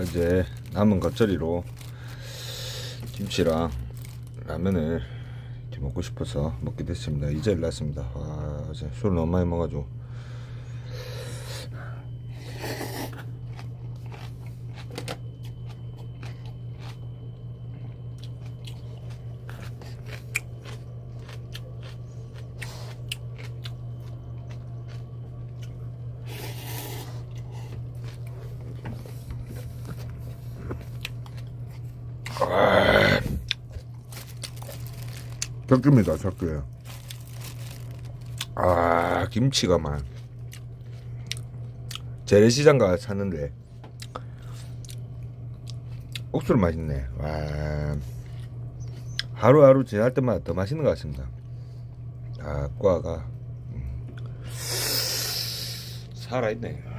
이제 남은 겉절이로 김치랑 라면을 먹고 싶어서 먹게 됐습니다. 이제 일났습니다. 와, 어제 술 너무 많이 먹어가지고. 적깁니다, 적겨요. 아, 김치가 만. 재래시장 가 샀는데 옥수로 맛있네. 와, 하루하루 지날 때마다 더 맛있는 것 같습니다. 아, 꽈가 음. 살아있네.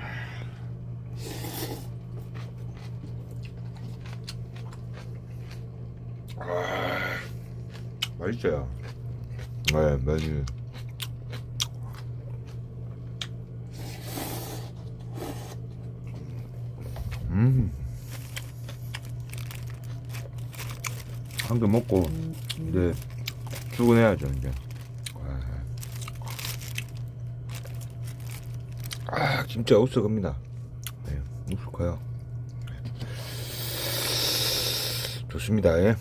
맛있어요. 네, 메뉴. 음. 한 개 먹고 이제 출근해야죠 이제. 아, 진짜 갑니다. 네, 없을 거요. 좋습니다. 예.